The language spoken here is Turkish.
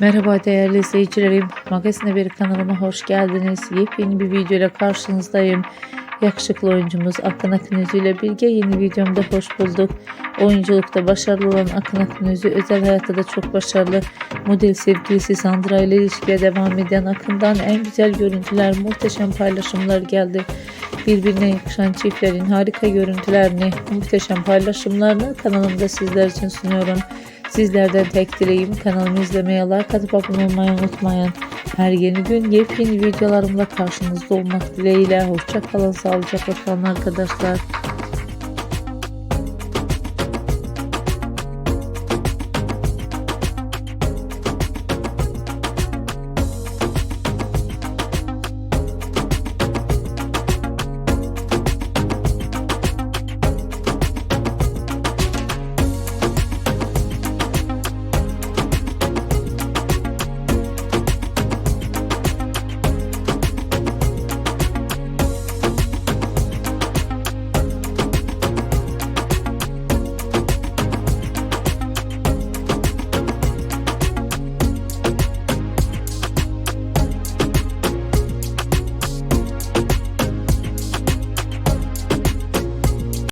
Merhaba değerli izleyicilerim. Magazin Haberi kanalıma hoş geldiniz. Yepyeni bir video ile karşınızdayım. Yakışıklı oyuncumuz Akın Akınözü ile birlikte yeni videomda hoş bulduk. Oyunculukta başarılı olan Akın Akınözü özel hayatta da çok başarılı. Model sevgilisi Sandra ile ilişkiye devam eden Akın'dan en güzel görüntüler, muhteşem paylaşımlar geldi. Birbirine yakışan çiftlerin harika görüntülerini, muhteşem paylaşımlarını kanalımda sizler için sunuyorum. Sizlerden tek dileğim kanalımı izlemeye, like atıp abone olmayı unutmayın. Her yeni gün yepyeni videolarımla karşınızda olmak dileğiyle. Hoşça kalın, sağlıcakla kalın arkadaşlar.